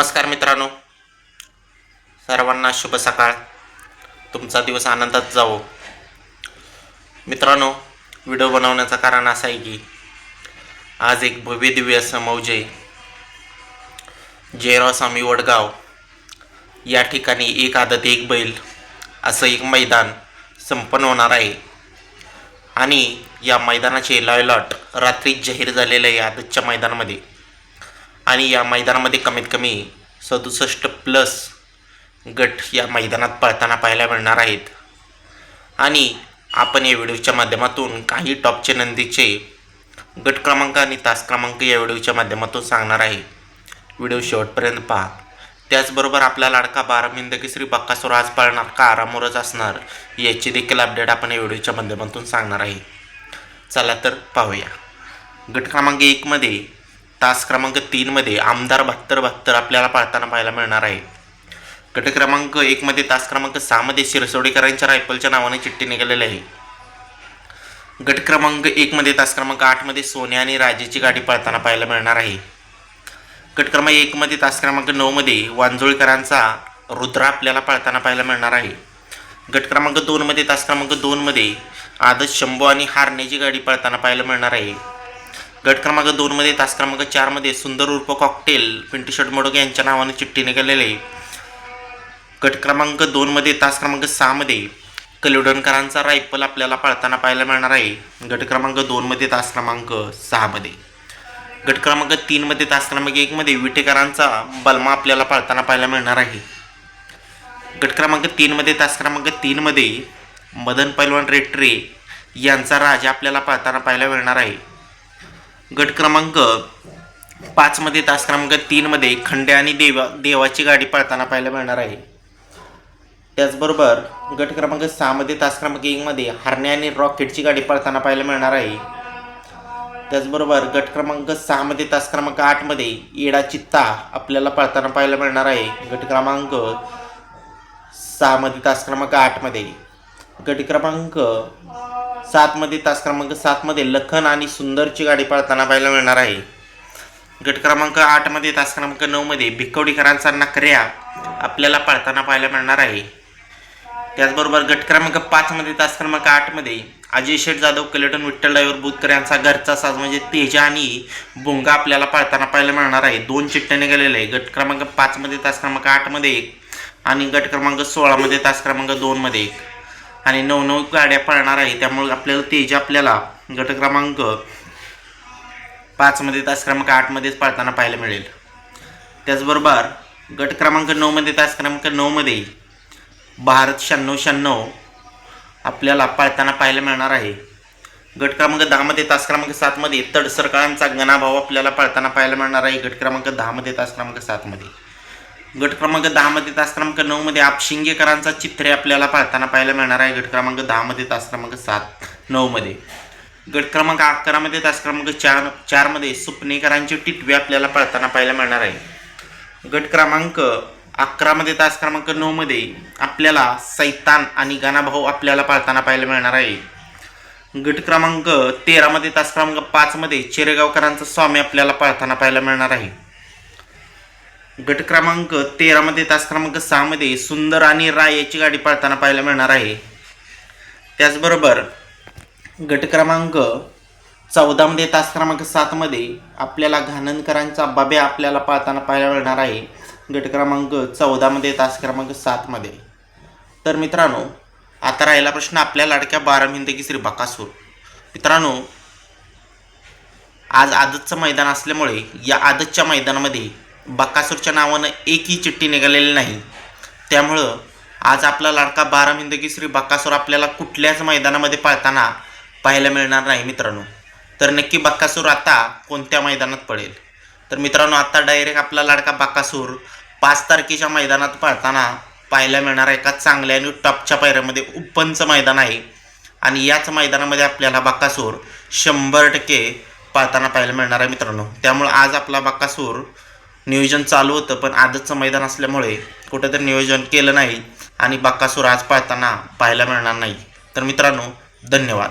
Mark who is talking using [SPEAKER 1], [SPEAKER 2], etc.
[SPEAKER 1] नमस्कार मित्रांनो. सर्वांना शुभ सकाळ. तुमचा दिवस आनंदात जावो. मित्रांनो व्हिडिओ बनवण्याचं कारण असं आहे की आज एक भव्य दिव्य असं मौजे जयराव स्वामी वडगाव या ठिकाणी एक आदत एक बैल असं एक मैदान संपन्न होणार आहे. आणि या मैदानाचे लॉयलॉट रात्री जाहीर झालेलं आहे आदतच्या मैदानामध्ये आणि या मैदानामध्ये कमीत कमी सदुसष्ट प्लस गट या मैदानात पळताना पाहायला मिळणार आहेत. आणि आपण या व्हिडिओच्या माध्यमातून काही टॉपचे नंदीचे गट क्रमांक आणि तास क्रमांक या व्हिडिओच्या माध्यमातून सांगणार आहे. व्हिडिओ शेवटपर्यंत पहा. त्याचबरोबर आपला लाडका बारामिंद केसरी बक्कासोर आज पाळणार का? आरामोरच असणार याची देखील अपडेट आपण या व्हिडिओच्या माध्यमातून सांगणार आहे. चला तर पाहूया. गट क्रमांक एकमध्ये तास क्रमांक तीनमध्ये आमदार बहात्तर बहात्तर आपल्याला पाळताना पाहायला मिळणार आहे. गट क्रमांक एकमध्ये तास क्रमांक सहामध्ये शिरसोडेकरांच्या रायफलच्या नावाने चिठ्ठी निघालेली आहे. गट क्रमांक एकमध्ये तास क्रमांक आठमध्ये सोन्या आणि राजेची गाडी पळताना पाहायला मिळणार आहे. गट क्रमांक एकमध्ये तास क्रमांक नऊमध्ये वांजोळकरांचा रुद्र आपल्याला पळताना पाहायला मिळणार आहे. गट क्रमांक दोनमध्ये तास क्रमांक दोनमध्ये आदर्श शंभू आणि हारण्याची गाडी पळताना पाहायला मिळणार आहे. गट क्रमांक दोनमध्ये तास क्रमांक चारमध्ये सुंदर उर्फ कॉकटेल पिंटू शर्ट मोडक यांच्या नावाने चिठ्ठी निघालेली आहे. गट क्रमांक दोनमध्ये तास क्रमांक सहामध्ये कलिवडणकरांचा रायफल आपल्याला पाळताना पाहायला मिळणार आहे. गट क्रमांक दोनमध्ये तास क्रमांक सहामध्ये गट क्रमांक तीनमध्ये तास क्रमांक एकमध्ये विटेकरांचा बलमा आपल्याला पाळताना पाहायला मिळणार आहे. गट क्रमांक तीनमध्ये तास क्रमांक तीनमध्ये मदन पैलवान रेट्रे यांचा राजा आपल्याला पाळताना पाहायला मिळणार आहे. गट क्रमांक पाचमध्ये तास क्रमांक तीनमध्ये खंडे आणि देवा देवाची गाडी पळताना पाहायला मिळणार आहे. त्याचबरोबर गट क्रमांक सहामध्ये तास क्रमांक एकमध्ये हरण्या आणि रॉकेटची गाडी पळताना पाहायला मिळणार आहे. त्याचबरोबर गट क्रमांक सहामध्ये तास क्रमांक आठमध्ये येडा चित्ता आपल्याला पळताना पाहायला मिळणार आहे. गट क्रमांक सहामध्ये तास क्रमांक आठमध्ये गट क्रमांक सातमध्ये तास क्रमांक सातमध्ये लखन आणि सुंदरची गाडी पळताना पाहायला मिळणार आहे. गट क्रमांक आठमध्ये तास क्रमांक नऊमध्ये भिकवडीकरांचा नकऱ्या आपल्याला पळताना पाहायला मिळणार आहे. त्याचबरोबर गट क्रमांक पाचमध्ये तास क्रमांक आठमध्ये अजय शेठ जाधव कलेटन विठ्ठल डायवर बुतकर यांचा घरचा साज म्हणजे तेजा आणि बुंगा आपल्याला पळताना पाहायला मिळणार आहे. दोन चिठ्ठ्या निघालेले आहे गट क्रमांक पाचमध्ये तास क्रमांक आठमध्ये एक आणि गट क्रमांक सोळामध्ये तास क्रमांक दोनमध्ये एक आणि नऊ नऊ गाड्या पळणार आहे. त्यामुळे आपल्याला तेज आपल्याला गट क्रमांक पाचमध्ये तास क्रमांक आठमध्येच पळताना पाहायला मिळेल. त्याचबरोबर गट क्रमांक नऊमध्ये तास क्रमांक नऊमध्ये भारत शहाण्णव शहाण्णव आपल्याला पळताना पाहायला मिळणार आहे. गट क्रमांक दहामध्ये तास क्रमांक सातमध्ये तडसरकरांचा गणाभाव आपल्याला पळताना पाहायला मिळणार आहे. गट क्रमांक दहामध्ये तास क्रमांक सातमध्ये. गट क्रमांक दहामध्ये तास क्रमांक नऊमध्ये आपशिंगेकरांचा चित्रे आपल्याला पाळताना पाहायला मिळणार आहे. गट क्रमांक दहामध्ये तास क्रमांक सात नऊमध्ये गट क्रमांक अकरामध्ये तास क्रमांक चार चारमध्ये सुपनेकरांची टिटवे आपल्याला पाळताना पाहायला मिळणार आहे. गट क्रमांक अकरामध्ये तास क्रमांक नऊमध्ये आपल्याला सैतान आणि गाणाभाऊ आपल्याला पाळताना पाहायला मिळणार आहे. गट क्रमांक तेरामध्ये तास क्रमांक पाचमध्ये चिरेगावकरांचा स्वामी आपल्याला पाळताना पाहायला मिळणार आहे. गट क्रमांक तेरामध्ये तास क्रमांक सहामध्ये सुंदर आणि राय याची गाडी पळताना पाहायला मिळणार आहे. त्याचबरोबर गट क्रमांक चौदामध्ये तास क्रमांक सातमध्ये आपल्याला घाणनकरांचा बाब्या आपल्याला पाळताना पाहायला मिळणार आहे. गट क्रमांक चौदामध्ये तास क्रमांक सातमध्ये तर मित्रांनो आता राहिला प्रश्न आपल्या लाडक्या बारा मिंदगी श्री बकासूर. मित्रांनो आज आदतचं मैदान असल्यामुळे या आदतच्या मैदानामध्ये बकासूरच्या नावानं एकही चिठ्ठी निघालेली नाही. त्यामुळं आज आपला लाडका बारा मिंदगी श्री बकासूर आपल्याला कुठल्याच मैदानामध्ये पाळताना पाहायला मिळणार नाही मित्रांनो. तर नक्की बक्कासूर आता कोणत्या मैदानात पडेल? तर मित्रांनो आता डायरेक्ट आपला लाडका बक्कासूर पाच तारखेच्या मैदानात पाळताना पाहायला मिळणार एका चांगल्या आणि टॉपच्या पायऱ्यामध्ये उपंच मैदान आहे. आणि याच मैदानामध्ये आपल्याला बक्कासूर शंभर टक्के पाळताना पाहायला मिळणार आहे मित्रांनो. त्यामुळं आज आपला बक्कासूर नियोजन चालू होतं पण आजचं मैदान असल्यामुळे कुठंतरी नियोजन केलं नाही आणि बक्कासूर आज पाळताना पाहायला मिळणार नाही. तर मित्रांनो धन्यवाद.